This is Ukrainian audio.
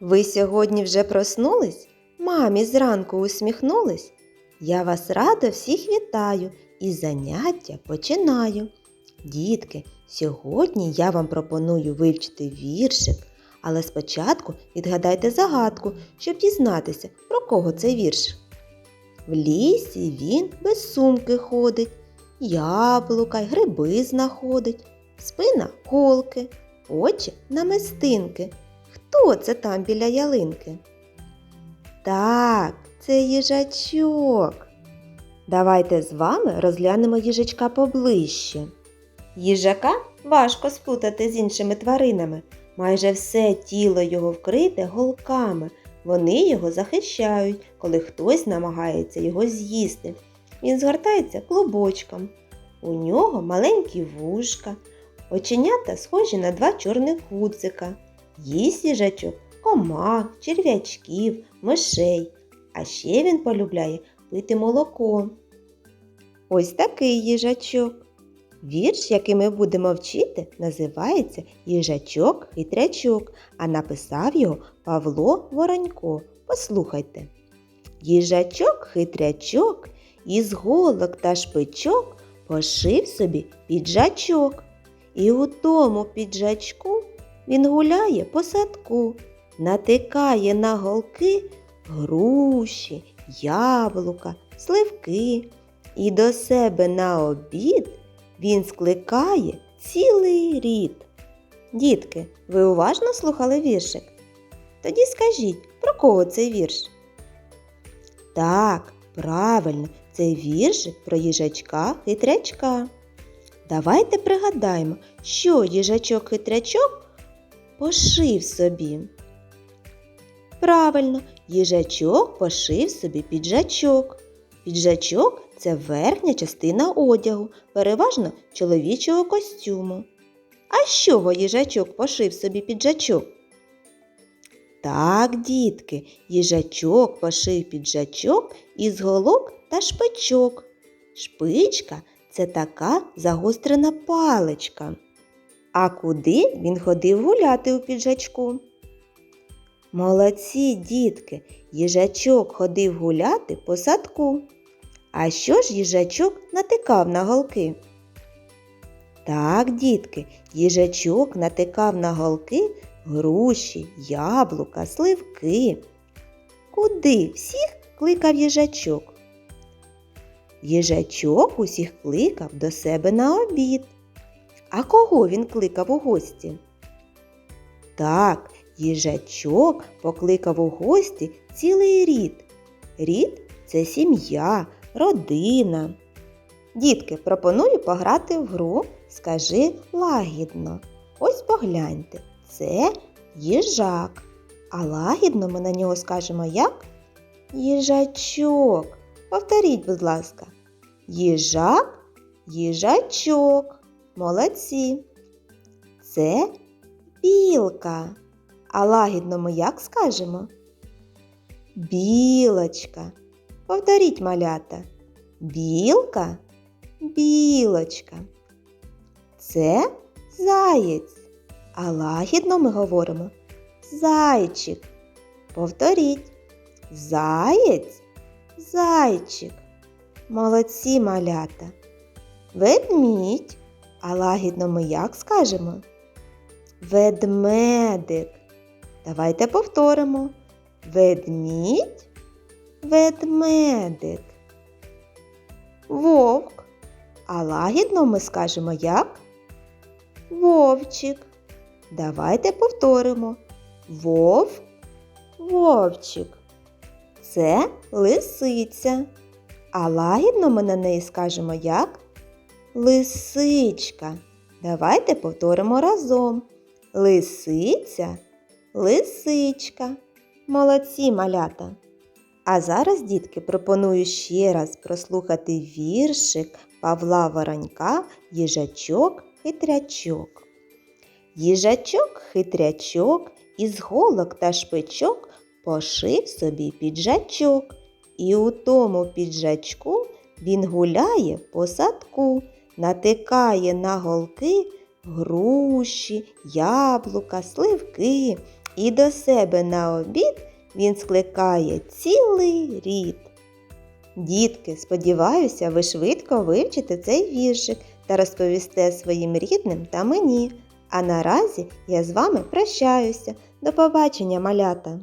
Ви сьогодні вже проснулись? Мамі зранку усміхнулись? Я вас радо всіх вітаю і заняття починаю. Дітки, сьогодні я вам пропоную вивчити віршик, але спочатку відгадайте загадку, щоб дізнатися, про кого цей вірш. В лісі він без сумки ходить, яблука й гриби знаходить, спина голки, очі намистинки. Хто це там біля ялинки? Так, це їжачок. Давайте з вами розглянемо їжачка поближче. Їжака важко сплутати з іншими тваринами. Майже все тіло його вкрите голками. Вони його захищають, коли хтось намагається його з'їсти. Він згортається клубочком. У нього маленькі вушка, оченята схожі на два чорних гудзика. Їсть їжачок комах, черв'ячків, мишей. А ще він полюбляє пити молоко. Ось такий їжачок. Вірш, який ми будемо вчити, називається Їжачок хитрячок, а написав його Павло Воронько. Послухайте. Їжачок хитрячок із голок та шпичок пошив собі піджачок. І у тому піджачку він гуляє по садку, натикає на голки груші, яблука, сливки. І до себе на обід він скликає цілий рід. Дітки, ви уважно слухали віршик? Тоді скажіть, про кого цей вірш? Так, правильно, це віршик про їжачка хитрячка. Давайте пригадаємо, що їжачок хитрячок пошив собі. Правильно, їжачок пошив собі піджачок. Піджачок це верхня частина одягу, переважно чоловічого костюму. А з чого їжачок пошив собі піджачок? Так, дітки, їжачок пошив піджачок із голок та шпичок. Шпичка це така загострена паличка. А куди він ходив гуляти у піджачку? Молодці, дітки, їжачок ходив гуляти по садку. А що ж їжачок натикав на голки? Так, дітки, їжачок натикав на голки груші, яблука, сливки. Куди всіх кликав їжачок? Їжачок усіх кликав до себе на обід. А кого він кликав у гості? Так, їжачок покликав у гості цілий рід. Рід це сім'я, родина. Дітки, пропоную пограти в гру Скажи лагідно. Ось погляньте, це їжак. А лагідно ми на нього скажемо як? Їжачок. Повторіть, будь ласка. Їжак, їжачок. Молодці. Це білка. А лагідно ми як скажемо? Білочка. Повторіть малята. Білка, білочка. Це заєць. А лагідно ми говоримо зайчик. Повторіть. Заєць, зайчик. Молодці малята. Ведмідь. А лагідно ми як скажемо? Ведмедик. Давайте повторимо. Ведмідь, ведмедик. Вовк. А лагідно ми скажемо як? Вовчик. Давайте повторимо. Вов, вовчик. Це лисиця. А лагідно ми на неї скажемо як? Лисичка. Давайте повторимо разом. Лисиця, лисичка. Молодці малята. А зараз, дітки, пропоную ще раз прослухати віршик Павла Воронька Їжачок хитрячок. Їжачок хитрячок із голок та шпичок пошив собі піджачок. І у тому піджачку він гуляє по садку, натикає на голки груші, яблука, сливки. і до себе на обід він скликає цілий рід. Дітки, сподіваюся, ви швидко вивчите цей віршик та розповісте своїм рідним та мені. А наразі я з вами прощаюся. До побачення, малята!